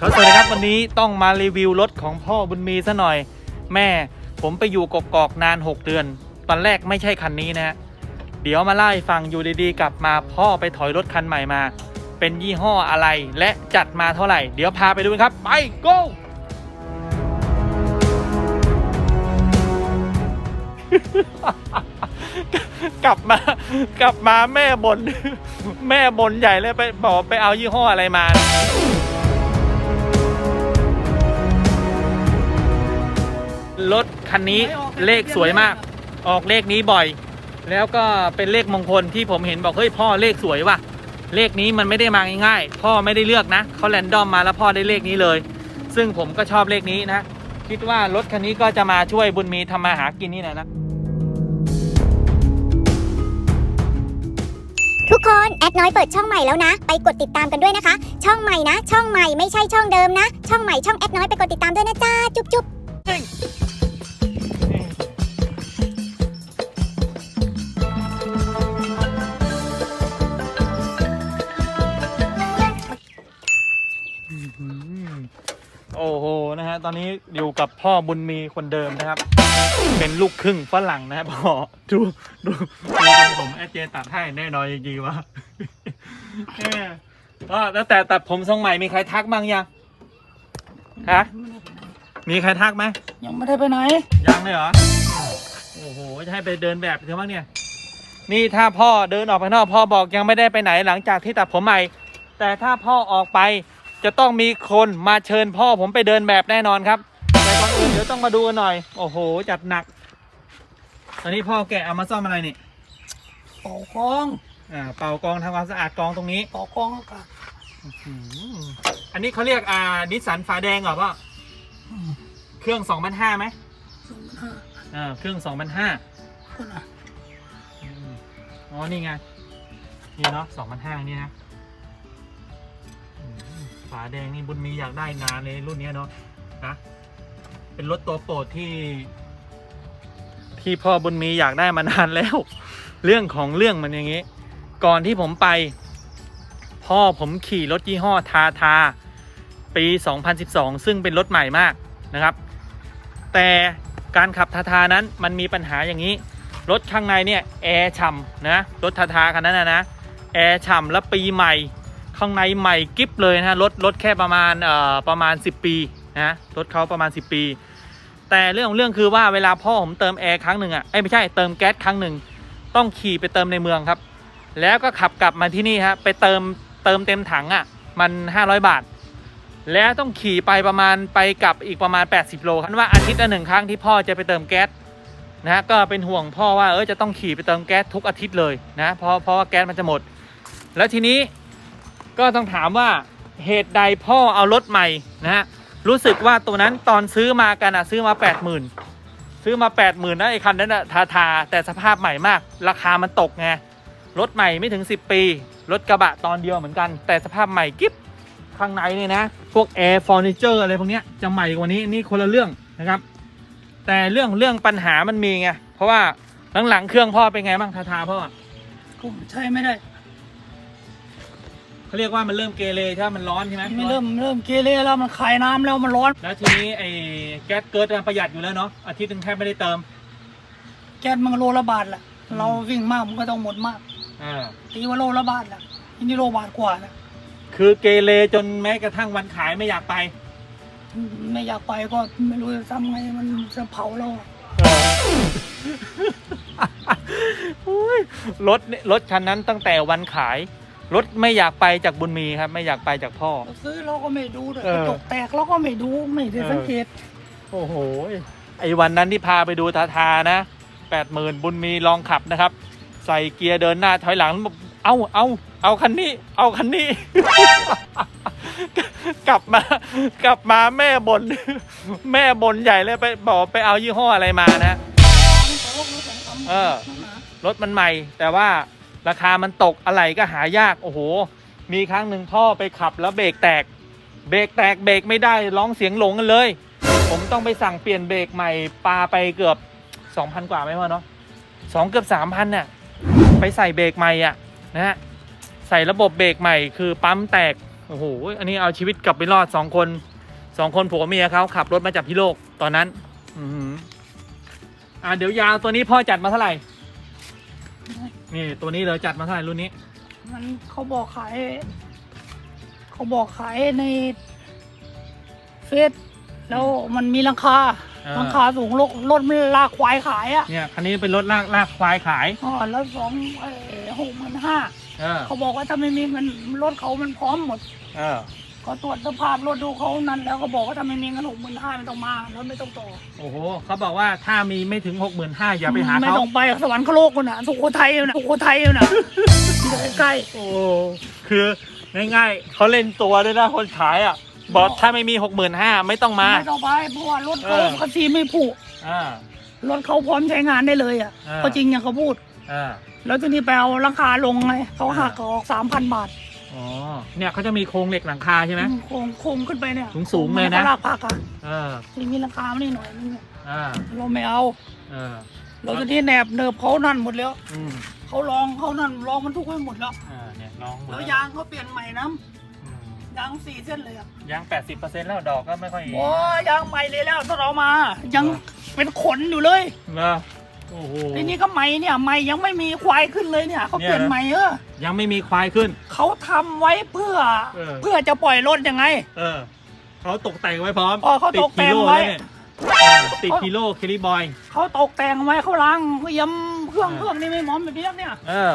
ครับสวัสดีครับวันนี้ต้องมารีวิวรถของพ่อบุญมีซะหน่อย แม่ผมไปอยู่กกอกนาน 6 เดือน ตอนแรกไม่ใช่คันนี้นะฮะเดี๋ยวมาไล่ฟังอยู่ดีๆ กลับมาพ่อไปถอยรถคันใหม่มา เป็นยี่ห้ออะไรและจัดมาเท่าไหร่ เดี๋ยวพาไปดูครับ ไป go กลับมากลับมาแม่บนแม่บนใหญ่เลยไปบอกไปเอายี่ห้ออะไรมา รถคันนี้เลขสวยมาก ออกเลขนี้บ่อย แล้วก็เป็นเลขมงคลที่ผมเห็นบอกเฮ้ยพ่อเลขสวยว่ะ เลขนี้มันไม่ได้มาง่ายๆ พ่อไม่ได้เลือกนะเขาแรนดอมมาแล้วพ่อได้เลขนี้เลย ซึ่งผมก็ชอบเลขนี้นะ คิดว่ารถคันนี้ก็จะมาช่วยบุญมีทำมาหากินนี่แหละนะทุกคนแอดน้อยเปิดช่องใหม่แล้วนะ ไปกดติดตามกันด้วยนะคะ ช่องใหม่นะ ช่องใหม่ไม่ใช่ช่องเดิมนะ ช่องใหม่ช่องแอดน้อยไปกดติดตามด้วยนะจ้าจุ๊บจุ๊บ ตอนนี้อยู่กับพ่อบุญมีคนเดิมนะครับ เป็นลูกครึ่งฝรั่งนะครับพ่อดูดูดูตรงผมแอดเจตัดให้แน่นอนจริงๆว่าแม่ก็แล้วแต่ตัดผมทรงใหม่มีใครทักบ้างยังฮะมีใครทักไหมยังไม่ได้ไปไหน ยังเลยเหรอโอ้โหจะให้ไปเดินแบบเธอบ้างเนี่ย นี่ถ้าพ่อเดินออกไปนอกพ่อบอกยังไม่ได้ไปไหนหลังจากที่ตัดผมใหม่ แต่ถ้าพ่อออกไป จะต้องมีคนมาเชิญพ่อผมไปเดินแบบแน่นอนครับแต่ก่อนอื่นเดี๋ยวต้องมาดูกันหน่อย โอ้โห จัดหนัก ตอนนี้พ่อแกะเอามาซ่อมอะไรนี่เป่ากองอ่าเป่ากองทำความสะอาดกองตรงนี้เป่ากองอากาศอืมอันนี้เขาเรียกอ่านิสสันฝาแดงเหรอพ่ออืมเครื่อง2,500ไหมสองพันห้าอ่าเครื่อง2,500 คนอะอืมอ๋อ นี่ไง นี่เนาะ2,500นี่นะอืม ฝาแดงนี่บุญมีอยากได้นานเลยรุ่นนี้เนาะนะเป็นรถตัวโปรดที่ ที่พ่อบุญมีอยากได้มานานแล้ว เรื่องของเรื่องมันอย่างนี้ ก่อนที่ผมไป พ่อผมขี่รถยี่ห้อทาทาปี 2012 ซึ่งเป็นรถใหม่มากนะครับ แต่การขับทาทานั้นมันมีปัญหาอย่างนี้ รถข้างในเนี่ยแอร์ฉ่ำนะรถทาทาคันนั้นนะนะแอร์ฉ่ำแล้วปีใหม่ ข้างในใหม่กิ๊บเลยนะรถรถแค่ประมาณเอ่อประมาณ 10 ปีนะรถเขาประมาณ 10 ปี แต่เรื่องของเรื่องคือว่าเวลาพ่อผมเติมแอร์ครั้งหนึ่งอะเอ้ไม่ใช่เติมแก๊สครั้งหนึ่งต้องขี่ไปเติมในเมืองครับ แล้วก็ขับกลับมาที่นี่ฮะไปเติมเติมเต็มถังอะมัน 500 บาท แล้วต้องขี่ไปประมาณไปกลับอีกประมาณ 80 โลคันว่าอาทิตย์ละหนึ่งครั้งที่พ่อจะไปเติมแก๊สนะฮะก็เป็นห่วงพ่อว่าเออจะต้องขี่ไปเติมแก๊สทุกอาทิตย์เลยนะเพราะเพราะว่าแก๊สมันจะหมด แล้วทีนี้ ก็ต้องถามว่าเหตุใดพ่อเอารถใหม่นะฮะรู้สึกว่าตัวนั้นตอนซื้อมากันอะซื้อมา 80,000 ซื้อมา 80,000นะไอ้คันนั้นอะทาทาแต่สภาพใหม่มาก ราคามันตกไงรถใหม่ไม่ถึง 10 ปี รถกระบะตอนเดียวเหมือนกัน แต่สภาพใหม่กิ๊บข้างในเนี่ยนะ พวกแอร์เฟอร์นิเจอร์อะไรพวกเนี้ยจะใหม่กว่านี้นี่คนละเรื่องนะครับ แต่เรื่องเรื่องปัญหามันมีไงเพราะว่าหลังๆเครื่องพ่อเป็นไงบ้างทาทาพ่อใช่ไม่ได้ เขาเรียกว่ามันเริ่มเกเรใช่ไหมมันร้อนใช่ไหมไม่เริ่มเริ่มเกเรแล้วมันคายน้ำแล้วมันร้อน แล้วทีนี้ไอ้แก๊สเกิดมันประหยัดอยู่แล้วเนาะอาทิตย์หนึงแทบไม่ได้เติม แก๊สมันก็โลละบาทแหละเราวิ่งมากมันก็ต้องหมดมาก อ่าตีว่าโลละบาทแหละอันนี้โลบาทกว่านะคือเกเรจนแม้กระทั่งวันขายไม่อยากไปไม่อยากไปก็ไม่รู้จะทำไงมันจะเผาเราโอ้ยรถเนี่ยรถคันนั้นตั้งแต่วันขาย รถไม่อยากไปจากบุญมีครับ ไม่อยากไปจากพ่อเราซื้อเราก็ไม่ดูด้วยเออ กระจกแตกเราก็ไม่ดูไม่ได้สังเกตโอ้โหไอ้วันนั้นที่พาไปดูทาทานะแปดหมื่นบุญมีลองขับนะครับ ใส่เกียร์เดินหน้าถอยหลังเอาเอาเอาคันนี้ เอาคันนี้ กลับมากลับมาแม่บนแม่บนใหญ่เลยไปบอกไปเอายี่ห้ออะไรมานะ เออ รถมันใหม่ แต่ว่า ราคามันตกอะไรก็หายากโอ้โห มีครั้งหนึ่งพ่อไปขับแล้วเบรกแตก เบรกแตกเบรกไม่ได้ร้องเสียงหลงกันเลย ผมต้องไปสั่งเปลี่ยนเบรกใหม่ปาไปเกือบ 2,000 กว่าไหมวะเนาะสองเกือบ3,000น่ะไปใส่เบรกใหม่อะนะฮะใส่ระบบเบรกใหม่คือปั๊มแตกโอ้โหอันนี้เอาชีวิตกลับไปรอดสองคนสองคนผัวเมียเขาขับรถมาจากพิโลกตอนนั้น อืออ่าเดี๋ยวยาวตัวนี้พ่อจัดมาเท่าไหร่ นี่ตัวนี้เลยจัดมาเท่าไหร่รุ่นนี้ มันเขาบอกขาย เขาบอกขายในเฟซแล้วมันมีราคาอ่าราคาสูงรถรถมันลากควายขายอะเนี่ยคันนี้เป็นรถลากลากควายขาย อ๋อแล้วสองหกหมื่นห้าเออเขาบอกว่าถ้าไม่มีเงินรถเขามันพร้อมหมด เออ ก็ตรวจสภาพรถดูเขานั้น แล้วก็บอกว่าถ้าไม่มีเงินหกหมื่นห้าไม่ต้องมารถไม่ต้องต่อโอ้โหเขาบอกว่าถ้ามีไม่ถึงหกหมื่นห้าอย่าไปหาไม่เขาต้องไปสวรรคโลกคนน่ะสุโขทัยน่ะสุโขทัยน่ะอยู่ใกล้โอ้คือง่ายๆเขาเล่นตัวด้วยนะคนขายอะบอกถ้าไม่มีหกหมื่นห้าไม่ต้องๆมาไม่ต้องไปเพราะว่ารถเขาเออคันซีไม่ผุอ่ารถเขาพร้อมใช้งานได้เลยอะเออก็จริงอย่างเขาพูดอ่าแล้วทีนี้ไปเอาราคาลงไงเขาหักออกสามพันบาท อ๋อ เนี่ยเขาจะมีโครงเหล็กหลังคาใช่ไหมโค้งโค้งขึ้นไปเนี่ยสูงๆเลยนะ มัก็ลากผักอะเออ ทีนี้ราคาไม่ได้หน่อยนึงอะอ่า เราไม่เอา เออ เราทีนี้แหนบเนิบเขานั่นหมดแล้วอืมเขาลองเขานั่นลองมันทุกข์ไปหมดแล้วอ่า เนี่ยลองหมดแล้วแล้วยางเขาเปลี่ยนใหม่น้อืมำยางสี่เส้นเลยอะยางแปดสิบเปอร์เซ็นต์แล้วดอกก็ไม่ค่อยโอ้ยางใหม่เลยแล้วถ้าเรามา ยังเป็นขนอยู่เลย เหรอ โอ้โห ทีนี้ก็ใหม่เนี่ยใหม่ยังไม่มีควายขึ้นเลยเนี่ยเขาเปลี่ยนเนี่ยนะใหม่เออยังไม่มีควายขึ้น เขาทำไว้เพื่อเออเพื่อจะปล่อยรถยังไง เออเขาตกแต่งไว้พร้อมอ๋อเขาตกแต่งไว้ ติดฮีโร่เนี่ยเออติดฮีโร่คิริบอย เขาตกแต่งไว้เขาล้างเยี่ยมเครื่องเออ เครื่องนี่ไม่หมอมแบบนี้เนี่ยเออ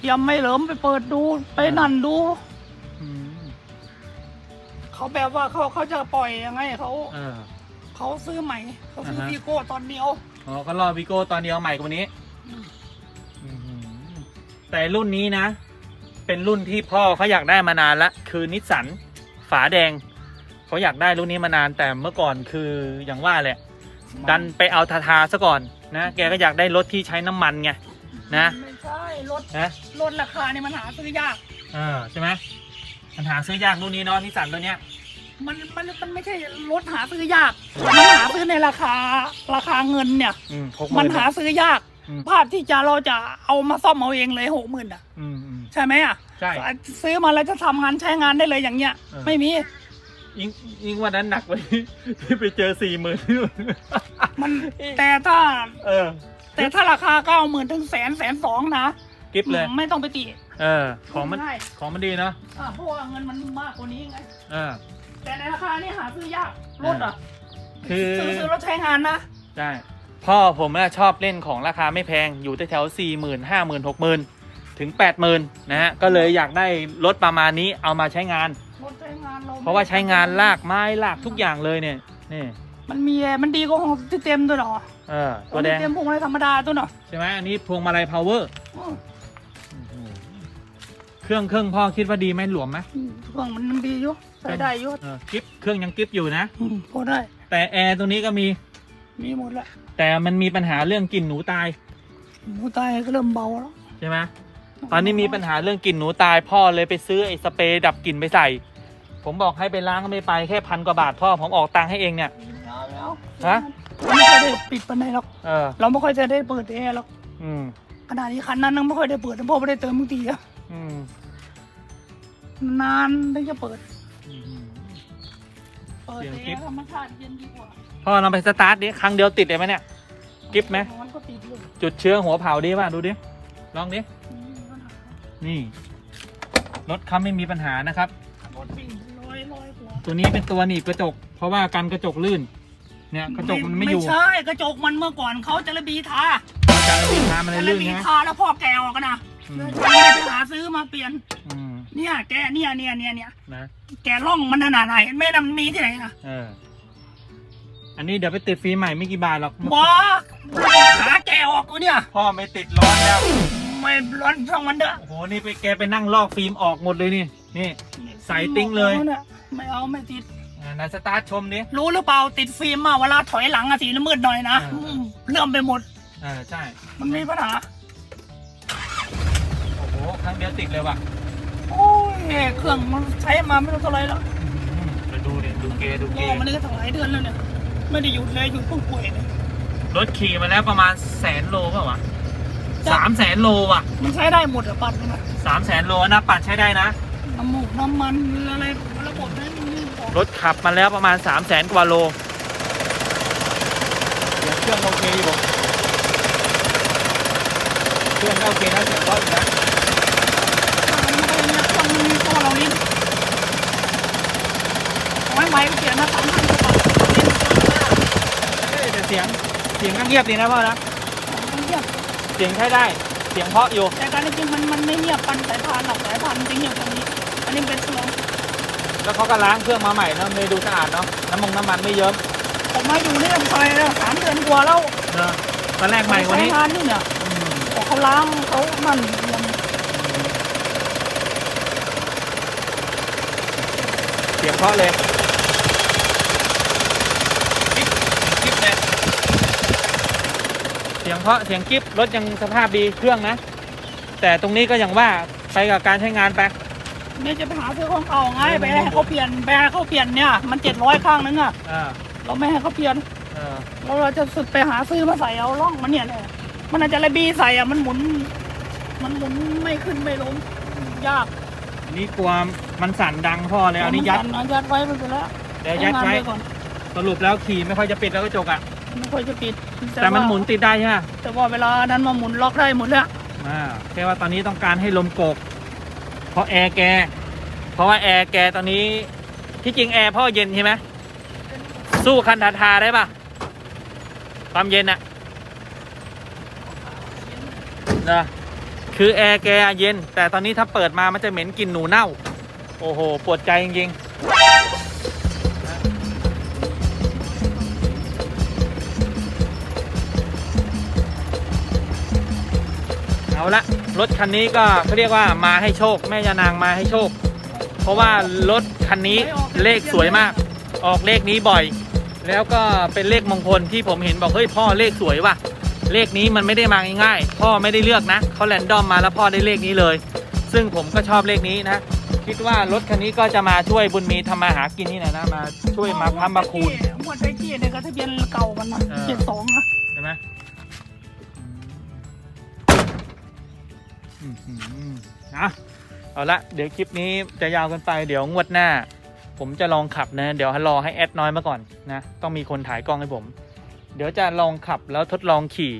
เยี่ยมไม่เหลิมไปเปิดดูไปนั่นดูอืมเขาแบบว่าเขาเขาจะปล่อยยังไงเขาเออ เขาซื้อใหม่เขาซื้ออ่าฮะ วีโก้ตอนเดียว อ๋อก็รอวิโก้ตอนเดียวใหม่กว่านี้อื้อหือแต่รุ่นนี้นะ เป็นรุ่นที่พ่อเขาอยากได้มานานละคือนิสสันฝาแดงเขาอยากได้รุ่นนี้มานานแต่เมื่อก่อนคืออย่างว่าแหละ ดันไปเอาทาทาซะก่อนนะแกก็อยากได้รถที่ใช้น้ำมันไงนะไม่ใช่รถนะรถราคานี่มันหาซื้อยากเออใช่ไหมปัญหาซื้อยากรุ่นนี้เนาะนิสสันตัวเนี้ย มันมันมันไม่ใช่รถหาซื้อยาก มันหาซื้อในราคาราคาเงินเนี่ย อืมหกหมัมื่นนหาซื้อยาก อืมภาพที่จะเราจะเอามาซ่อมเอาเองเลยหกหมื่นอะ อืมอืม ใช่ไหมอะใช่ซื้อมาแล้วจะทำงานใช้งานได้เลยอย่างเงี้ย เออ ไม่มี ยิ่งยิ่งวันนั้นหนักไปที่ไปเจอสี่หมื่นมันแต่ถ้า เออแต่ถ้าราคาเก้าหมื่นถึงแสนแสนสองนะกิฟเลย ไม่ต้องไปติเออ ของมัน ได้ของมันดีเนาะ อะเพราะว่าเงินมันมากกว่านี้ไง เออ แต่ในราคานี่หาซื้อยากรถอะคือซื้อซื้อรถใช้งานนะใช่พ่อผมน่ะชอบเล่นของราคาไม่แพงอยู่แถวๆสี่หมื่นห้าหมื่นหกหมื่นถึงแปดหมื่นนะฮะก็เลยอยากได้รถประมาณนี้เอามาใช้งาน รถใช้งานเราเพราะว่าใช้งานลากไม้ลากทุกอย่างเลยเนี่ยนี่มันมีมันดีกว่าของที่เต็มด้วยเหรอเออตัวแดงเต็มพวงมาลัยธรรมดาตัวเนาะใช่ไหมอันนี้พวงมาลัยพาวเวอร์อืมเค รื่องเครื่องพ่อคิดว่าดีไหมหลวมไหมเครื่องมันดีอยู่ใช้ได้อยู่เออกิฟเครื่องยังกิฟอยู่นะ อืมพอได้ แต่แอร์ตัวนี้ก็มี มีหมดละแต่มันมีปัญหาเรื่องกลิ่นหนูตายหมูตายก็เริ่มเบาแล้วใช่ไหมตอนนี้มีปัญหาเรื่องกลิ่นหนูตายพ่อเลยไปซื้อไอ้สเปรย์ดับกลิ่นไปใส่ ผมบอกให้ไปล้างก็ไม่ไปแค่พันกว่าบาทพ่อผมออกตังค์ให้เองเนี่ย เอาแล้วฮะ ไม่ค่อยได้ปิดปันไหนหรอก เออ เราไม่ค่อยจะได้เปิดแอร์หรอกอืมขนาดนี้คันนั้นยังไม่ค่อยได้เปิดเพราะไม่ได้เติมบางทีอะ อืมนานถึงจะเปิด อืม เปิดเสียงแอกิ๊บร์ธรรมชาติเย็นดีกว่าพ่อลองไปสตาร์ทดิครั้งเดียวติดเลยไหมเนี่ยกิฟไหม มันก็ติดอยู่จุดเชื้อหัวเผาดีป่ะ ดูดิ ลองดิ อืมปัญหานี่ รถเขาไม่มีปัญหานะครับ รถวิ่งร้อยร้อยกว่าตัวนี้เป็นตัวหนีบกระจก เพราะว่ากันกระจกลื่น เนี่ยกระจกมันไม่อยู่ไม่ใช่กระจกมันเมื่อก่อนเขาจะระบีทาการระบีทามันเลยจะลื่ระนบีใช่ไหมทาแล้วพ่อแกออกกันนะ อืเลมยไปหาซื้อมาเปลี่ยน อืมเนี่ยแกเนี่ยเนี่ยเนี่ยเนี่ยนะแกล่องมันขนาดไหนไม่นำมีที่ไหนอะเออ อันนี้เดี๋ยวไปติดฟิล์มใหม่ไม่กี่บาทหรอกบอกขาแกออกกูเนี่ย พ่อไม่ติดร้อนแล้วไม่ร้อนช่างมันเด้อโอ้โหนี่ไปแกไปนั่งลอกฟิล์มออกหมดเลยนี่นี่ ใส่ติ๊งเลย ไม่เอาไม่ติด อ่านาสตาร์ทชมดิ รู้หรือเปล่าติดฟิล์มมาเวลาถอยหลังอะสีน้ำมืดหน่อยนะอ่า อืมเลื่อมไปหมด เออใช่มันมีปัญหาโอ้โหค รั้งเดียวติดเลยว่ะโอ้ยเครื่องมันใช้มาไม่รู้เท่าไหรแล้วอืมไปดูดิดูเกดูเกโอ้มันนี่ก็ตั้งหลายเดือนแล้วเนี่ยไม่ได้หยุดเลยหยุดเพิ่งป่วยเนี่ยรถขี่มาแล้วประมาณแสนโลเปล่าวะสามแสนโลว่ะ มันใช้ได้หมดอะปัดมันอะสามแสนโลนะปัดใช้ได้นะน้ำมูกน้ำมันอะไรระบบนั้นนี่บอกรถขับมาแล้วประมาณ3 0 0แสนกว่าโลเสียงเครื่องโอเคอยู่บอกเครื่องก็โอเคนะเสียงเพราะอยู่นะมันก็ยัง ต้องมีตัวเราลิ้นเอาไว้ไว้เปลี่ยนนะสามพันกว่าบาทลิ้นเอ้ยแต่เสียงเสียงก็เงียบดีนะพ่อนะมันเงียบเสียงใช้ได้ เสียงเพราะอยู่ แต่การจริงๆมันมันไม่เงียบปันสายพานหรอกสายพานจริงเงียบตรงนี้ อันนี้เป็นเสียงแล้วเขาก็ล้างเครื่องมาใหม่เนาะเลยดูสะอาดเนาะน้ำมงน้ำมันไม่เยิ้มผมมาอยู่นี่ทำไมแล้วสามเดือนกว่าแล้วเนอะตอนแรกใหม่กว่านี้ใช้งานนี่เนี่ยอืมบอกเขาล้างเขานั่นมัน เสียงเพราะเลยเสียงเพราะเสียงกิ๊บรถยังสภาพดีเครื่องนะ แต่ตรงนี้ก็อย่างว่าไปกับการใช้งานไปเนี่ยจะไปหาซื้อของเก่าไงไปให้เขาเปลี่ยนไปให้เขาเปลี่ยนเนี่ยมันเจ็ดร้อยข้างนึงอะอ่าเราไม่ให้เขาเปลี่ยนเออเราเราจะสึกไปหาซื้อมาใส่เอาล่องมันเนี่ยเลยมันอาจจะระบีใส่อะมันหมุน มันหมุนไม่ขึ้นไม่ลงยาก อันนี้กลัวมันสั่นดังพ่อเลยเอานี้ยัดเอายัดไว้ไปแล้วเดี๋ยวยัดไว้ใช้งานปก่อนสรุปแล้วขี่ไม่ค่อยจะปิดแล้วก็จกอะ ไม่ค่อยจะปิดแต่มันหมุนติดได้ใช่ไหมแต่ว่าเวลานั้นมาหมุนล็อกได้หมดแล้วอ่าแค่ว่าตอนนี้ต้องการให้ลมโกก เพราะแอร์แก เพราะว่าแอร์แกตอนนี้ที่จริงแอร์พ่อเย็นใช่ไหมสู้คันทาทาได้ปะความเย็นอะนะ คือแอร์แกเย็น แต่ตอนนี้ถ้าเปิดมามันจะเหม็นกลิ่นหนูเน่า โอ้โห ปวดใจจริงๆ เอาละรถคันนี้ก็เขาเรียกว่ามาให้โชค แม่ยานางมาให้โชค เพราะว่ารถคันนี้เลขสวยมาก ออกเลขนี้บ่อย แล้วก็เป็นเลขมงคลที่ผมเห็นบอกเฮ้ยพ่อเลขสวยว่ะ เลขนี้มันไม่ได้มาง่ายๆ พ่อไม่ได้เลือกนะเขาแรนดอมมาแล้วพ่อได้เลขนี้เลย ซึ่งผมก็ชอบเลขนี้นะ คิดว่ารถคันนี้ก็จะมาช่วยบุญมีทำมาหากินนี่แหละนะมาช่วยมาพัมมาคูณ หมวดไอ้ที่เนี่ยก็ทะเบียนเก่ามันนะเออ เจ็ดสองนะใช่ไหมอืมอืมอืมนะเอาละเดี๋ยวคลิปนี้จะยาวเกันไปเดี๋ยวงวดหน้า ผมจะลองขับนะ เดี๋ยวรอให้แอดน้อยมาก่อนนะ ต้องมีคนถ่ายกล้องให้ผมเดี๋ยวจะลองขับแล้วทดลองขี่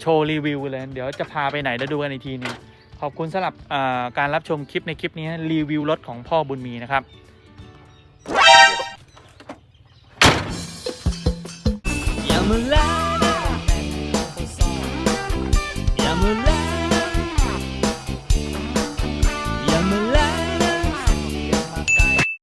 โชว์รีวิวเลย เดี๋ยวจะพาไปไหนแล้วดูกันอีกทีนึงขอบคุณสำหรับการรับชมคลิปในคลิปนี้รีวิวรถของพ่อบุญมีนะครับ